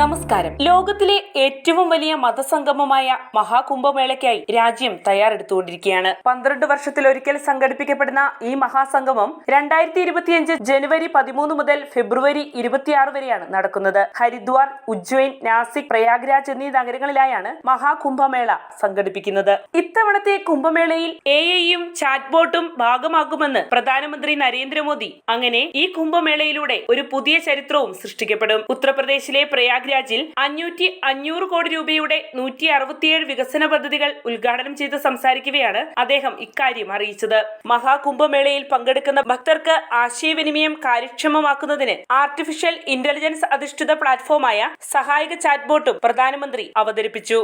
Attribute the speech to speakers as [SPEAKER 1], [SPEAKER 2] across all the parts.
[SPEAKER 1] നമസ്കാരം ലോകത്തിലെ ഏറ്റവും വലിയ മതസംഗമമായ മഹാകുംഭമേളയ്ക്കായി രാജ്യം തയ്യാറെടുത്തുകൊണ്ടിരിക്കുകയാണ് പന്ത്രണ്ട് വർഷത്തിലൊരിക്കൽ സംഘടിപ്പിക്കപ്പെടുന്ന ഈ മഹാസംഗമം രണ്ടായിരത്തി ഇരുപത്തിയഞ്ച് ജനുവരി പതിമൂന്ന് മുതൽ ഫെബ്രുവരി ഇരുപത്തിയാറ് വരെയാണ് നടക്കുന്നത് ഹരിദ്വാർ ഉജ്ജൈൻ നാസിക് പ്രയാഗ്രാജ് എന്നീ നഗരങ്ങളിലായാണ് മഹാകുംഭമേള സംഘടിപ്പിക്കുന്നത് ഇത്തവണത്തെ കുംഭമേളയിൽ എ ഐയും ചാറ്റ്ബോട്ടും ഭാഗമാകുമെന്ന് പ്രധാനമന്ത്രി നരേന്ദ്രമോദി അങ്ങനെ ഈ കുംഭമേളയിലൂടെ ഒരു പുതിയ ചരിത്രവും സൃഷ്ടിക്കപ്പെടും ഉത്തർപ്രദേശിലെ പ്രയാഗ് പ്രയാഗ്രാജിൽ അഞ്ഞൂറ്റി അഞ്ഞൂറ് കോടി രൂപയുടെ നൂറ്റി അറുപത്തിയേഴ് വികസന പദ്ധതികൾ ഉദ്ഘാടനം ചെയ്ത് സംസാരിക്കുകയാണ് അദ്ദേഹം ഇക്കാര്യം അറിയിച്ചത് മഹാകുംഭമേളയിൽ പങ്കെടുക്കുന്ന ഭക്തർക്ക് ആശയവിനിമയം കാര്യക്ഷമമാക്കുന്നതിന് ആർട്ടിഫിഷ്യൽ ഇന്റലിജൻസ് അധിഷ്ഠിത പ്ലാറ്റ്ഫോമായ സഹായക ബോട്ടും പ്രധാനമന്ത്രി അവതരിപ്പിച്ചു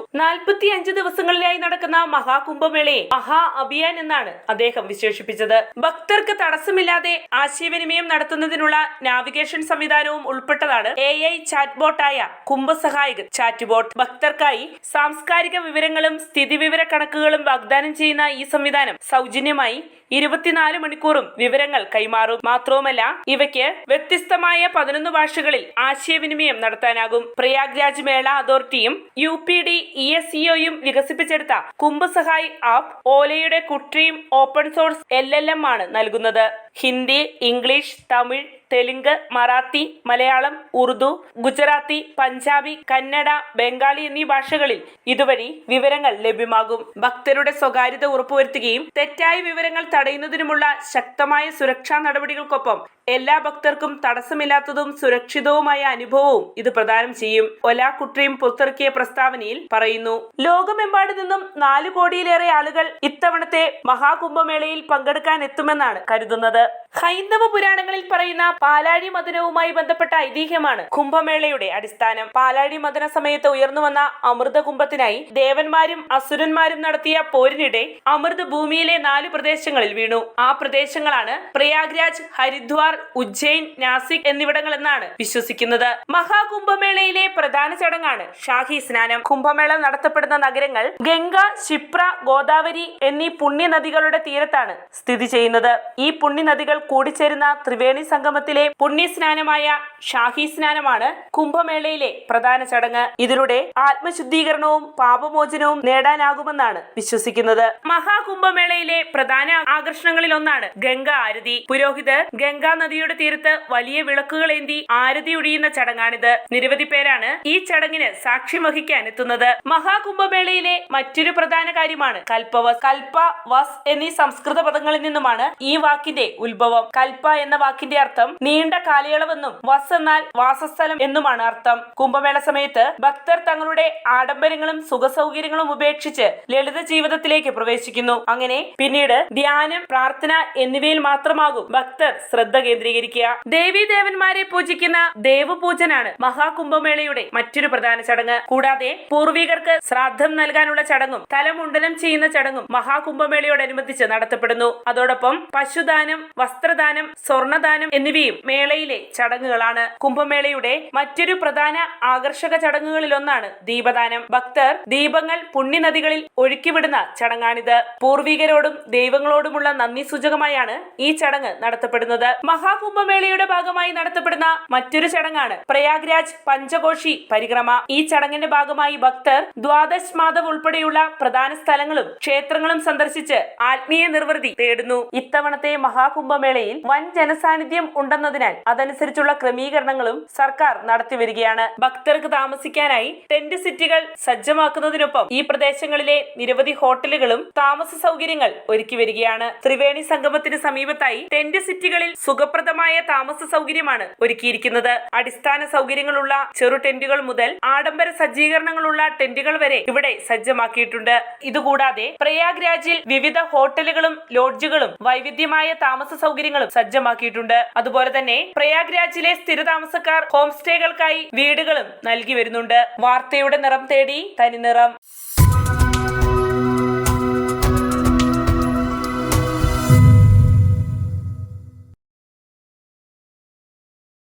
[SPEAKER 1] അഞ്ച് ദിവസങ്ങളിലായി നടക്കുന്ന മഹാകുംഭമേളയെ മഹാ അഭിയാൻ എന്നാണ് അദ്ദേഹം വിശേഷിപ്പിച്ചത് ഭക്തർക്ക് തടസ്സമില്ലാതെ ആശയവിനിമയം നടത്തുന്നതിനുള്ള നാവിഗേഷൻ സംവിധാനവും ഉൾപ്പെട്ടതാണ് എ ഐ ബോട്ടായ കുംഭസഹായകൻ ചാറ്റ്ബോട്ട് ഭക്തർക്കായി സാംസ്കാരിക വിവരങ്ങളും സ്ഥിതിവിവര കണക്കുകളും വാഗ്ദാനം ചെയ്യുന്ന ഈ സംവിധാനം സൗജന്യമായി ഇരുപത്തിനാല് മണിക്കൂറും വിവരങ്ങൾ കൈമാറും മാത്രവുമല്ല ഇവയ്ക്ക് വ്യത്യസ്തമായ പതിനൊന്ന് ഭാഷകളിൽ ആശയവിനിമയം നടത്താനാകും പ്രയാഗ് രാജ് മേള അതോറിറ്റിയും U P D E S ഇഒയും വികസിപ്പിച്ചെടുത്ത കുംഭസഹായ് ആപ്പ് ഓലയുടെ Krutrim open source L L M ആണ് നൽകുന്നത് ഹിന്ദി ഇംഗ്ലീഷ് തമിഴ് തെലുങ്ക് മറാത്തി മലയാളം ഉറുദു ഗുജറാത്തി പഞ്ചാബി കന്നഡ ബംഗാളി എന്നീ ഭാഷകളിൽ ഇതുവഴി വിവരങ്ങൾ ലഭ്യമാകും ഭക്തരുടെ സ്വകാര്യത ഉറപ്പുവരുത്തുകയും തെറ്റായ വിവരങ്ങൾ തടയുന്നതിനുമുള്ള ശക്തമായ സുരക്ഷാ നടപടികൾക്കൊപ്പം എല്ലാ ഭക്തർക്കും തടസ്സമില്ലാത്തതും സുരക്ഷിതവുമായ അനുഭവവും ഇത് പ്രദാനം ചെയ്യും ഒലാ കുട്രിയും പുറത്തിറക്കിയ പ്രസ്താവനയിൽ പറയുന്നു ലോകമെമ്പാട് നിന്നും നാലു കോടിയിലേറെ ആളുകൾ ഇത്തവണത്തെ മഹാകുംഭമേളയിൽ പങ്കെടുക്കാൻ എത്തുമെന്നാണ് കരുതുന്നത് ഹൈന്ദവ പുരാണങ്ങളിൽ പറയുന്ന പാലാഴി മദനവുമായി ബന്ധപ്പെട്ട ഐതിഹ്യമാണ് കുംഭമേളയുടെ അടിസ്ഥാനം പാലാഴി മദന സമയത്ത് ഉയർന്നുവന്ന അമൃത കുംഭത്തിനായി ദേവന്മാരും അസുരന്മാരും നടത്തിയ പോരിനിടെ അമൃത ഭൂമിയിലെ നാല് പ്രദേശങ്ങളിൽ വീണു ആ പ്രദേശങ്ങളാണ് പ്രയാഗ്രാജ് ഹരിദ്വാർ ഉജ്ജയിൻ നാസിക് എന്നാണ് വിശ്വസിക്കുന്നത് മഹാകുംഭമേളയിലെ പ്രധാന ചടങ്ങാണ് ഷാഹി സ്നാനം കുംഭമേള നടത്തപ്പെടുന്ന നഗരങ്ങൾ ഗംഗ ക്ഷിപ്ര ഗോദാവരി എന്നീ പുണ്യ നദികളുടെ തീരത്താണ് സ്ഥിതി ചെയ്യുന്നത് ഈ പുണ്യ നദികൾ കൂടിച്ചേരുന്ന ത്രിവേണി സംഗമ ക്ഷേത്രത്തിലെ പുണ്യസ്നാനമായ ഷാഹി സ്നാനമാണ് കുംഭമേളയിലെ പ്രധാന ചടങ്ങ് ഇതിലൂടെ ആത്മശുദ്ധീകരണവും പാപമോചനവും നേടാനാകുമെന്നാണ് വിശ്വസിക്കുന്നത് മഹാകുംഭമേളയിലെ പ്രധാന ആകർഷണങ്ങളിൽ ഒന്നാണ് ഗംഗ ആരതി പുരോഹിതർ ഗംഗാ നദിയുടെ തീരത്ത് വലിയ വിളക്കുകളേന്തി ആരതി ഒഴിയുന്ന ചടങ്ങാണിത് നിരവധി പേരാണ് ഈ ചടങ്ങിന് സാക്ഷ്യം വഹിക്കാൻ എത്തുന്നത് മഹാകുംഭമേളയിലെ മറ്റൊരു പ്രധാന കാര്യമാണ് കൽപ്പവസ് കൽപ്പ വസ് എന്നീ സംസ്കൃത പദങ്ങളിൽ നിന്നുമാണ് ഈ വാക്കിന്റെ ഉത്ഭവം കൽപ്പ എന്ന വാക്കിന്റെ അർത്ഥം നീണ്ട കാലയളവെന്നും വസ് എന്നാൽ വാസസ്ഥലം എന്നുമാണ് അർത്ഥം കുംഭമേള സമയത്ത് ഭക്തർ തങ്ങളുടെ ആഡംബരങ്ങളും സുഖസൗകര്യങ്ങളും ഉപേക്ഷിച്ച് ലളിത ജീവിതത്തിലേക്ക് പ്രവേശിക്കുന്നു അങ്ങനെ പിന്നീട് ധ്യാനം പ്രാർത്ഥന എന്നിവയിൽ മാത്രമാകും ഭക്തർ ശ്രദ്ധ കേന്ദ്രീകരിക്കുക ദേവീ ദേവന്മാരെ പൂജിക്കുന്ന ദേവപൂജനാണ് മഹാകുംഭമേളയുടെ മറ്റൊരു പ്രധാന ചടങ്ങ് കൂടാതെ പൂർവികർക്ക് ശ്രാദ്ധം നൽകാനുള്ള ചടങ്ങും തലമുണ്ടനം ചെയ്യുന്ന ചടങ്ങും മഹാകുംഭമേളയോടനുബന്ധിച്ച് നടത്തപ്പെടുന്നു അതോടൊപ്പം പശുദാനം വസ്ത്രദാനം സ്വർണദാനം എന്നിവ എന്നിവയും മേളയിലെ ചടങ്ങുകളാണ് കുംഭമേളയുടെ മറ്റൊരു പ്രധാന ആകർഷക ചടങ്ങുകളിലൊന്നാണ് ദീപദാനം ഭക്തർ ദീപങ്ങൾ പുണ്യനദികളിൽ ഒഴുക്കിവിടുന്ന ചടങ്ങാണിത് പൂർവികരോടും ദൈവങ്ങളോടുമുള്ള നന്ദി സൂചകമായാണ് ഈ ചടങ്ങ് നടത്തപ്പെടുന്നത് മഹാകുംഭമേളയുടെ ഭാഗമായി നടത്തപ്പെടുന്ന മറ്റൊരു ചടങ്ങാണ് പ്രയാഗ്രാജ് പഞ്ചകോഷി പരിക്രമ ഈ ചടങ്ങിന്റെ ഭാഗമായി ഭക്തർ ദ്വാദശ് മാധവ് ഉൾപ്പെടെയുള്ള പ്രധാന സ്ഥലങ്ങളും ക്ഷേത്രങ്ങളും സന്ദർശിച്ച് ആത്മീയ നിർവൃതി തേടുന്നു ഇത്തവണത്തെ മഹാകുംഭമേളയിൽ വൻ ജനസാന്നിധ്യം ഉണ്ട് ഉണ്ടെന്നതിനാൽ അതനുസരിച്ചുള്ള ക്രമീകരണങ്ങളും സർക്കാർ നടത്തിവരികയാണ് ഭക്തർക്ക് താമസിക്കാനായി ടെന്റ് സിറ്റികൾ സജ്ജമാക്കുന്നതിനൊപ്പം ഈ പ്രദേശങ്ങളിലെ നിരവധി ഹോട്ടലുകളും താമസ സൗകര്യങ്ങൾ ഒരുക്കി വരികയാണ് ത്രിവേണി സംഗമത്തിന് സമീപത്തായി ടെന്റ് സിറ്റികളിൽ സുഖപ്രദമായ താമസ സൗകര്യമാണ് ഒരുക്കിയിരിക്കുന്നത് അടിസ്ഥാന സൗകര്യങ്ങളുള്ള ചെറു ടെന്റുകൾ മുതൽ ആഡംബര സജ്ജീകരണങ്ങളുള്ള ടെന്റുകൾ വരെ ഇവിടെ സജ്ജമാക്കിയിട്ടുണ്ട് ഇതുകൂടാതെ പ്രയാഗ് രാജിൽ വിവിധ ഹോട്ടലുകളും ലോഡ്ജുകളും വൈവിധ്യമായ താമസ സൗകര്യങ്ങളും സജ്ജമാക്കിയിട്ടുണ്ട് അതുപോലെ അതുപോലെ തന്നെ പ്രയാഗ് രാജിലെ സ്ഥിരതാമസക്കാർ ഹോം സ്റ്റേകൾക്കായി വീടുകളും നൽകി വരുന്നുണ്ട് വാർത്തയുടെ നിറം തേടി തനി നിറം